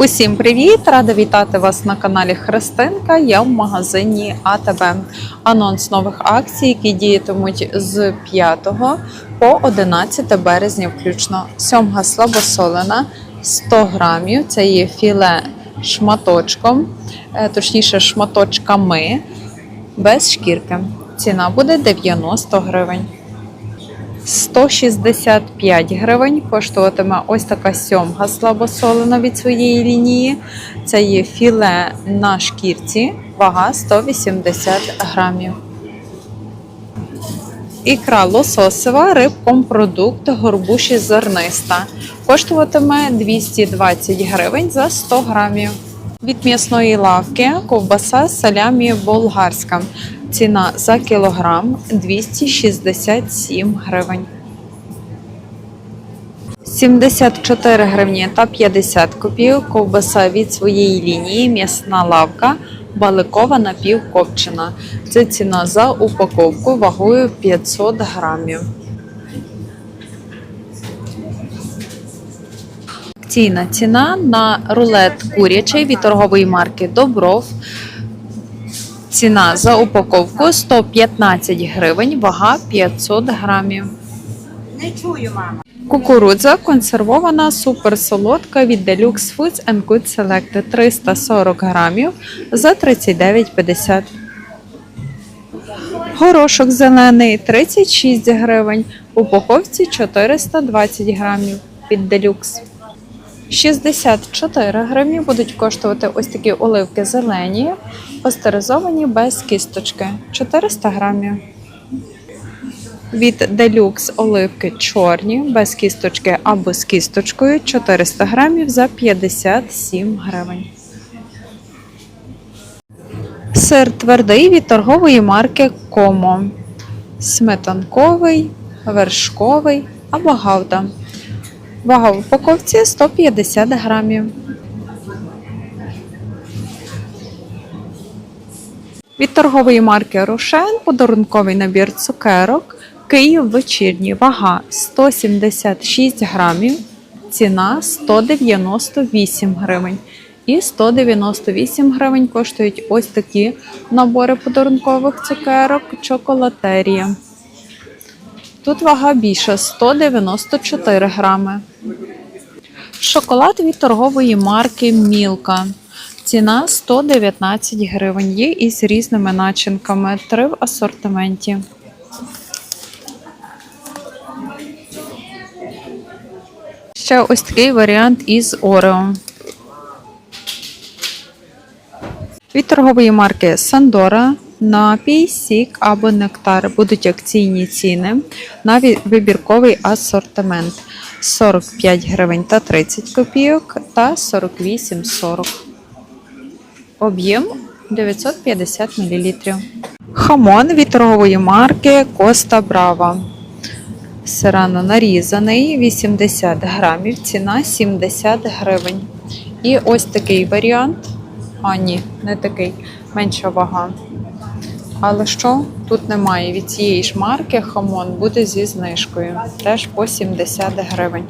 Усім привіт! Рада вітати вас на каналі Христинка. Я в магазині АТБ. Анонс нових акцій, які діятимуть з 5 по 11 березня, включно. Сьомга слабосолена 100 грамів. Це є філе шматочком, е, точніше, шматочками без шкірки. Ціна буде 90 гривень. 165 гривень коштуватиме ось така сьомга слабосолена від своєї лінії. Це є філе на шкірці, вага 180 грамів. Ікра лососева рибкомпродукт горбуші зерниста. Коштуватиме 220 гривень за 100 грамів. Від м'ясної лавки ковбаса салямі болгарська. Ціна за кілограм 267 гривень. 74 гривні та 50 копійок ковбаса від своєї лінії м'ясна лавка баликова напівкопчена. Це ціна за упаковку вагою 500 грамів. Акційна ціна на рулет курячий від торгової марки Добров. Ціна за упаковку 115 гривень, вага 500 грамів. Не чую, мама. Кукурудза консервована суперсолодка від Deluxe Foods and Good Select 340 грамів за 39,50. Горошок зелений 36 гривень. Упаковці 420 грамів від Deluxe. 64 гривні будуть коштувати ось такі оливки зелені, пастеризовані без кісточки 400 грамів. Від Deluxe оливки чорні, без кісточки або з кісточкою 400 грамів за 57 гривень. Сир твердий від торгової марки Комо. Сметанковий, вершковий або гауда. Вага в упаковці 150 грамів. Від торгової марки Рошен подарунковий набір цукерок Київ вечірній. Вага 176 грамів, ціна 198 гривень. І 198 гривень коштують ось такі набори подарункових цукерок чоколатерія. Тут вага більша 194 грами. Шоколад від торгової марки Мілка. Ціна 119 гривень. Є із різними начинками. Три в асортименті. Ще ось такий варіант із Орео. Від торгової марки Сандора напій, сік або нектар будуть акційні ціни на вибірковий асортимент 45 гривень та 30 копійок та 48,40. Об'єм 950 мл. Хамон від торгової марки Коста Брава. Сирано нарізаний 80 грамів, ціна 70 гривень. І ось такий варіант. А, ні, не такий, менша вага. Але що? Тут немає від цієї ж марки хамон буде зі знижкою. Теж по 70 гривень.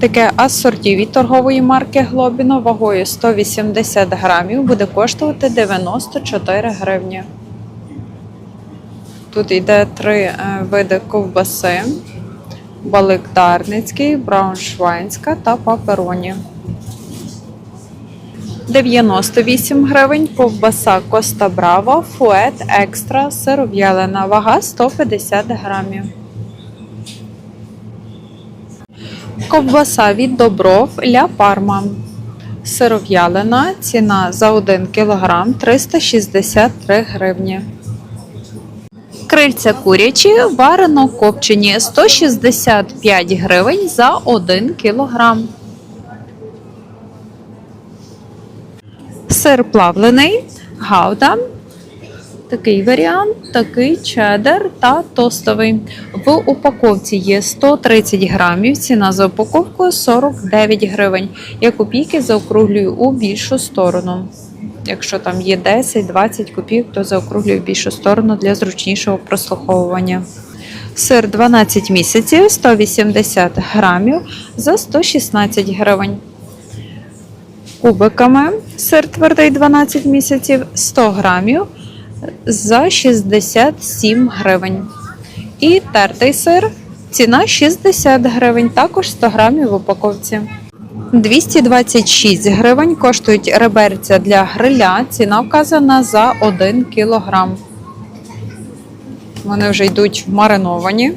Таке асорті від торгової марки Глобіно вагою 180 грамів буде коштувати 94 гривні. Тут йде три е, види ковбаси: балик дарницький, брауншвайнська та папероні. 98 гривень ковбаса Коста Браво, фует екстра сиров'ялина, вага 150 грамів. Ковбаса від Добров Ля Парма. Сиров'ялина, ціна за 1 кг 363 гривні. Крильця курячі варено копчені 165 гривень за 1 кілограм. Сир плавлений, гауда. Такий варіант, такий чеддер та тостовий. В упаковці є 130 грамів, ціна за упаковку 49 гривень. Я копійки заокруглюю у більшу сторону. Якщо там є 10-20 копійок, то заокруглюю в більшу сторону для зручнішого прослуховування. Сир 12 місяців, 180 грамів за 116 гривень. Кубиками. Сир твердий 12 місяців 100 грамів за 67 гривень. І тертий сир ціна 60 гривень, також 100 грамів в упаковці. 226 гривень коштують реберця для гриля. Ціна вказана за 1 кілограм. Вони вже йдуть мариновані.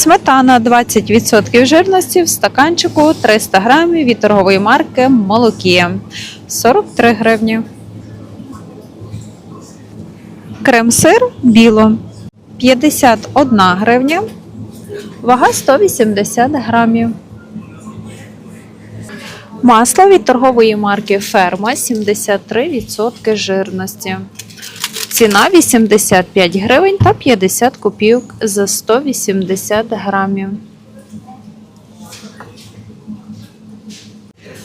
Сметана 20% жирності в стаканчику 300 грамів від торгової марки Молокія 43 гривні. Крем-сир біло 51 гривня. Вага 180 грамів. Масло від торгової марки Ферма 73% жирності. Ціна 85 гривень та 50 копійок за 180 грамів.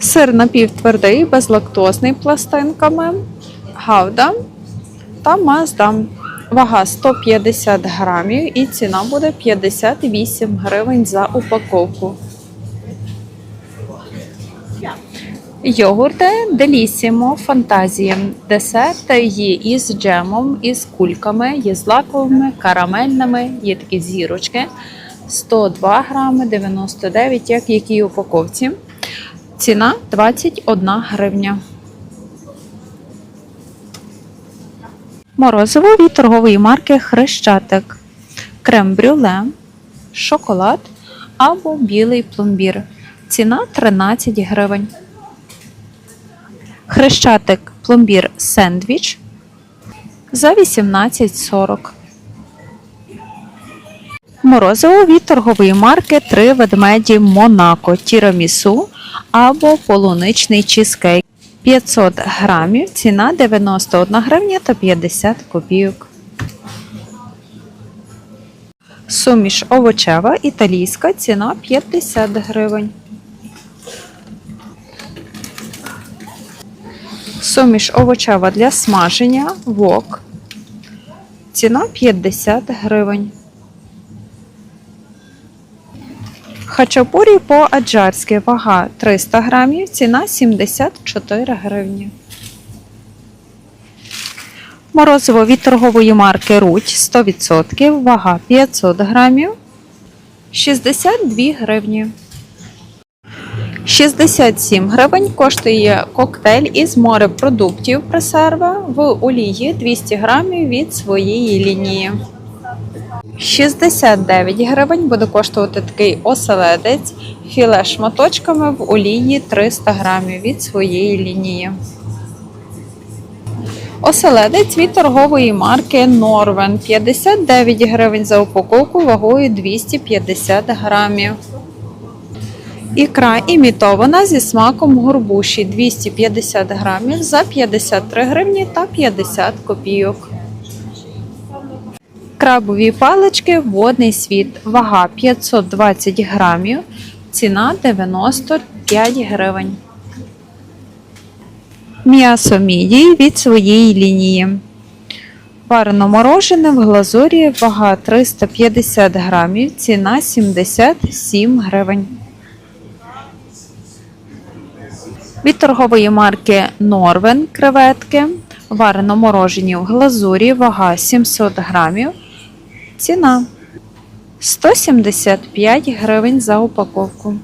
Сир напівтвердий, безлактозний пластинками, гавда та маздам. Вага 150 грамів і ціна буде 58 гривень за упаковку. Йогурти Делісімо Фантазія. Десерти є із джемом, із кульками, є з лаковими, карамельними, є такі зірочки. 102 грами, 99, як в якій упаковці. Ціна 21 гривня. Морозиво від торгової марки Хрещатик. Крем-брюле, шоколад або білий пломбір. Ціна 13 гривень. Хрещатик пломбір сендвіч за 18,40. Морозиво від торгової марки Три ведмеді Монако Тірамісу або полуничний чизкейк 500 грамів. Ціна 91 гривня та 50 копійок. Суміш овочева італійська ціна 50 гривень. Суміш овочева для смаження вок. Ціна 50 гривень. Хачапурі по-аджарськи вага 300 грамів, ціна 74 гривні. Морозиво від торгової марки Руть 100%, вага 500 грамів, 62 гривні. 67 гривень коштує коктейль із морепродуктів пресерва в олії 200 грамів від своєї лінії. 69 гривень буде коштувати такий оселедець філе шматочками в олії 300 грамів від своєї лінії. Оселедець від торгової марки Норвен 59 гривень за упаковку вагою 250 грамів. Ікра імітована зі смаком горбуші 250 грамів за 53 гривні та 50 копійок. Крабові палички водний світ. Вага 520 грамів. Ціна 95 гривень. М'ясо мідій від своєї лінії. Варено морожене в глазурі. Вага 350 грамів. Ціна 77 гривень. Від торгової марки Норвен креветки. Варено морожені в глазурі. Вага 700 грамів. Ціна 175 гривень за упаковку.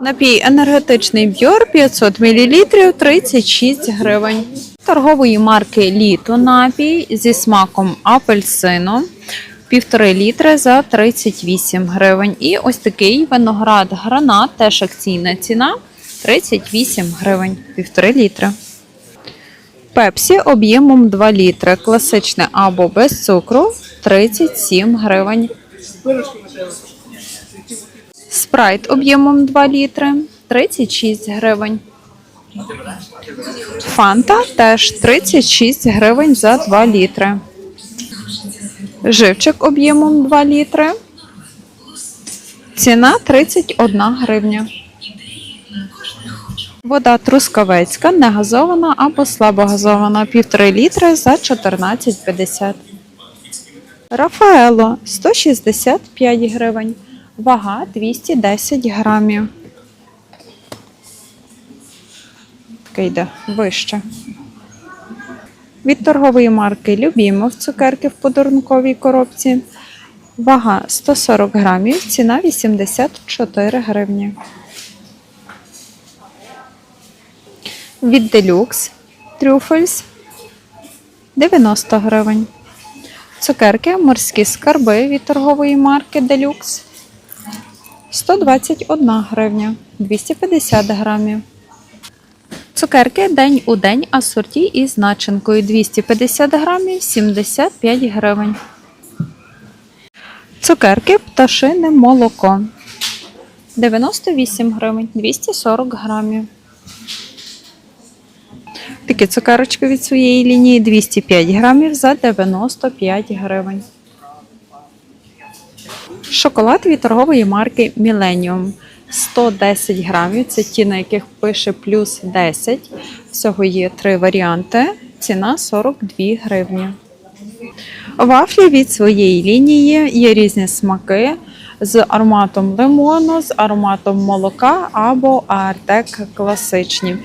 Напій енергетичний бьор 500 мл 36 гривень. Торгової марки Літо напій зі смаком апельсину 1,5 літри за 38 гривень. І ось такий виноград гранат, теж акційна ціна 38 гривень, 1,5 літри. Пепсі об'ємом 2 літри. Класичне або без цукру 37 гривень. Спрайт об'ємом 2 літри 36 гривень. Фанта теж 36 гривень за 2 літри. Живчик об'ємом 2 літри. Ціна 31 гривня. Вода трускавецька, негазована або слабогазована 1,5 літри за 14,50. Рафаело 165 гривень. Вага 210 грамів. Таке йде вище. Від торгової марки Любімов цукерки в подарунковій коробці. Вага 140 грамів, ціна 84 гривні. Від Deluxe Трюфельс 90 гривень. Цукерки морські скарби від торгової марки Deluxe 121 гривня 250 грамів. Цукерки день у день асорті із начинкою 250 грамів 75 гривень. Цукерки пташине молоко 98 гривень 240 грамів. Такі цукерочки від своєї лінії 205 грамів за 95 гривень. Шоколад від торгової марки Millennium 110 грамів. Це ті, на яких пише плюс 10. Всього є три варіанти. Ціна 42 гривні. Вафлі від своєї лінії є різні смаки з ароматом лимону, з ароматом молока або аартек класичні.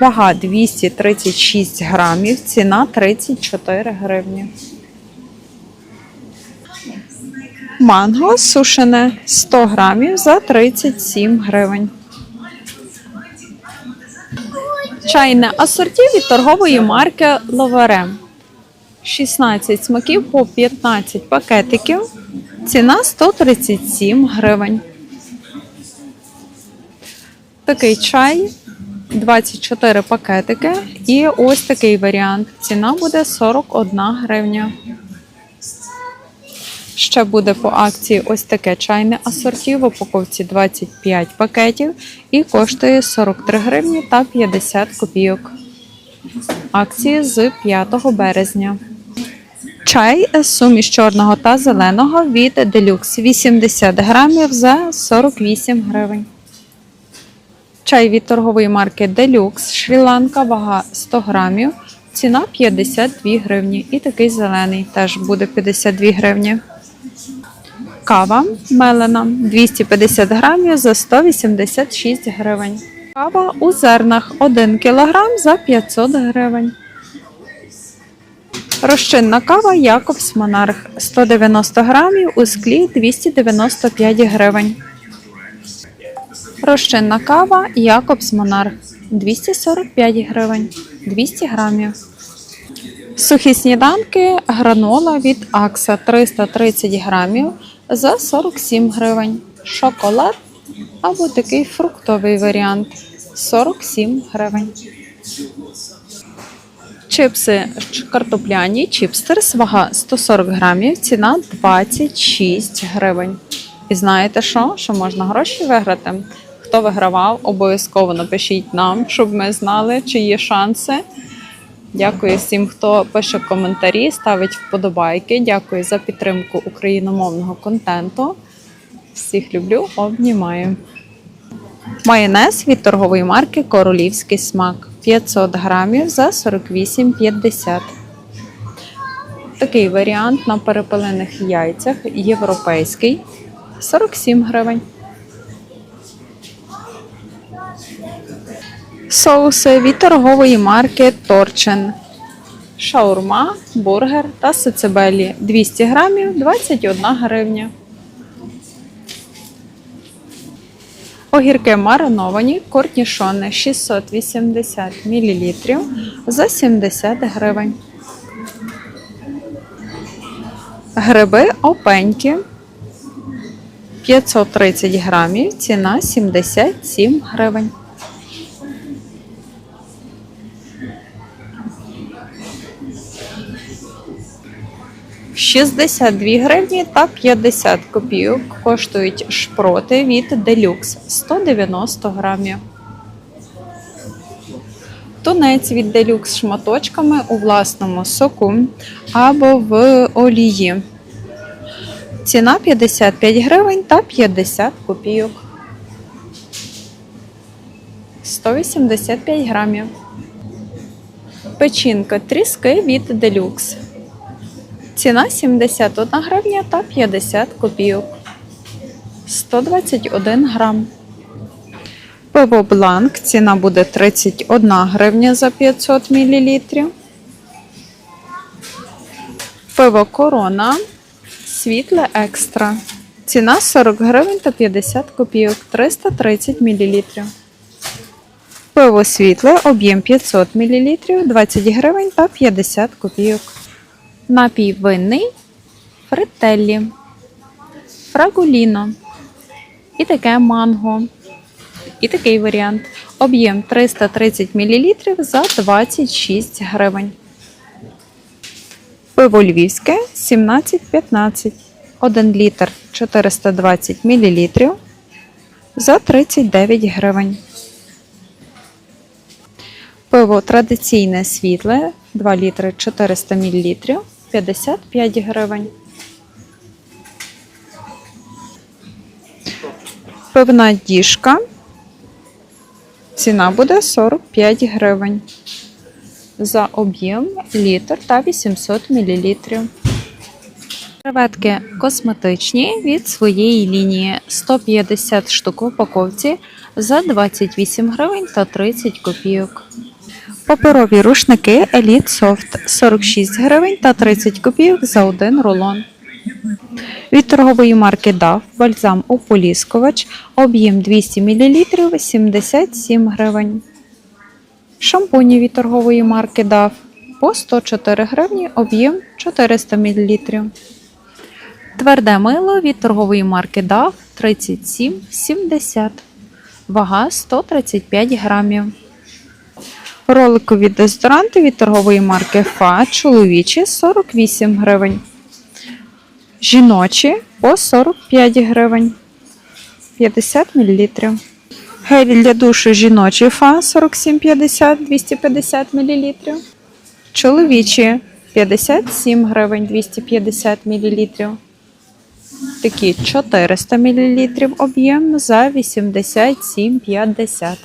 Вага 236 грамів, ціна 34 гривні. Манго сушене 100 грамів за 37 гривень. Чайне асорті від торгової марки Ловарем. 16 смаків по 15 пакетиків. Ціна 137 гривень. Такий чай 24 пакетики. І ось такий варіант. Ціна буде 41 гривня. Ще буде по акції ось таке чайне асорті в упаковці 25 пакетів і коштує 43 гривні та 50 копійок. Акції з 5 березня. Чай суміш чорного та зеленого від Deluxe 80 грамів за 48 гривень. Чай від торгової марки Deluxe Шрі-Ланка, вага 100 грамів, ціна 52 гривні. І такий зелений теж буде 52 гривні. Кава мелена 250 грамів за 186 гривень. Кава у зернах 1 кг за 500 гривень. Розчинна кава Якобс Монарх 190 грамів у склі 295 гривень. Розчинна кава Якобс Монарх 245 гривень 200 грамів. Сухі сніданки гранола від Акса 330 грамів за 47 гривень. Шоколад або такий фруктовий варіант 47 гривень. Чипси картопляні, чіпстерс, вага 140 грамів, ціна 26 гривень. І знаєте що? Що можна гроші виграти? Хто вигравав, обов'язково напишіть нам, щоб ми знали, чи є шанси. Дякую всім, хто пише коментарі, ставить вподобайки. Дякую за підтримку україномовного контенту. Всіх люблю, обнімаю. Майонез від торгової марки Королівський смак 500 грамів за 48,50. Такий варіант на перепелених яйцях європейський 47 гривень. Соуси від торгової марки Торчен. Шаурма, бургер та сацебелі 200 грамів 21 гривня. Огірки мариновані, корнішони 680 мл за 70 гривень. Гриби опенькі 530 грамів, ціна 77 гривень. – 62 гривні та 50 копійок коштують шпроти від Deluxe 190 грамів. Тунець від Deluxe шматочками у власному соку або в олії. Ціна 55 гривень та 50 копійок. 185 грамів. Печінка тріски від Deluxe. Ціна 71 гривня та 50 копійок. 121 грам. Пиво Бланк, ціна буде 31 гривня за 500 мл. Пиво Корона, світле екстра. Ціна 40 гривень та 50 копійок, 330 мл. Пиво світле, об'єм 500 мл, 20 гривень та 50 копійок. Напій винний, фрителлі, фрагуліно. І таке манго. І такий варіант. Об'єм 330 мл за 26 гривень. Пиво львівське 17,15. 1 літр 420 мл за 39 гривень. Пиво традиційне світле 2 літри 400 мл 55 гривень. Пивна діжка. Ціна буде 45 гривень. За об'єм літр та 800 мл. Креветки косметичні від своєї лінії 150 штук в упаковці за 28 гривень та 30 копійок. Паперові рушники Elite Soft 46 гривень та 30 копійок за один рулон. Від торгової марки DAF бальзам ополіскувач об'єм 200 мл 77 гривень. Шампуні від торгової марки DAF по 104 гривні об'єм 400 мл. Тверде мило від торгової марки DAF 37,70. Вага 135 грамів. Роликові дезодоранти від торгової марки FA чоловічі 48 гривень. Жіночі по 45 гривень. 50 мл. Гель для душу жіночий фа 47,50 250 мл. Чоловічі 57 гривень 250 мл. Такі 400 мл об'єм за 87,50.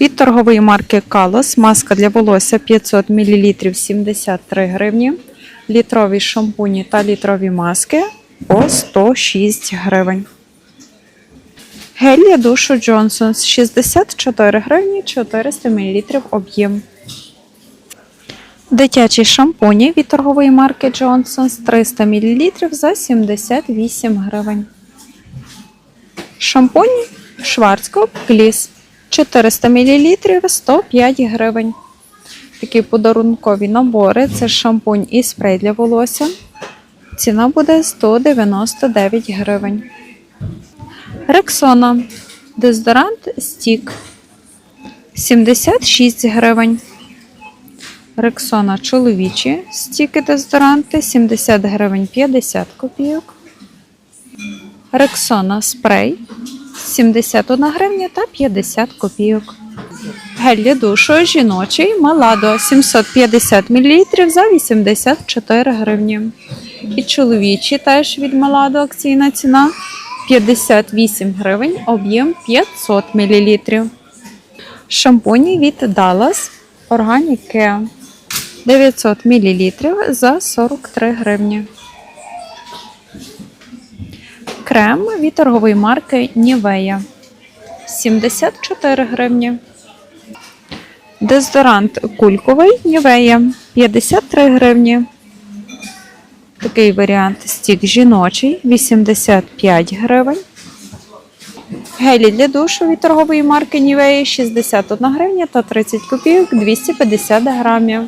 Від торгової марки Калос маска для волосся 500 мл 73 гривні. Літрові шампуні та літрові маски по 106 гривень. Гель для душу Johnson's 64 гривні 400 мл об'єм. Дитячі шампуні від торгової марки Johnson's 300 мл за 78 гривень. Шампунь Schwarzkopf Gliss 400 мл 105 гривень. Такі подарункові набори це шампунь і спрей для волосся. Ціна буде 199 гривень. Рексона. Дезодорант стік 76 гривень. Рексона чоловічі стіки дезодоранти 70 гривень 50 копійок. Рексона спрей 71 гривня та 50 копійок. Гель для душу жіночий Маладо 750 мл за 84 гривні. І чоловічий теж від Маладо акційна ціна 58 гривень, об'єм 500 мл. Шампуні від Dallas Organic Care 900 мл за 43 гривні. Крем від торгової марки Nivea 74 гривні. Дезодорант кульковий Nivea 53 гривні. Такий варіант стік жіночий 85 гривень. Гелі для душу від торгової марки Nivea 61 гривня та 30 копійок 250 грамів.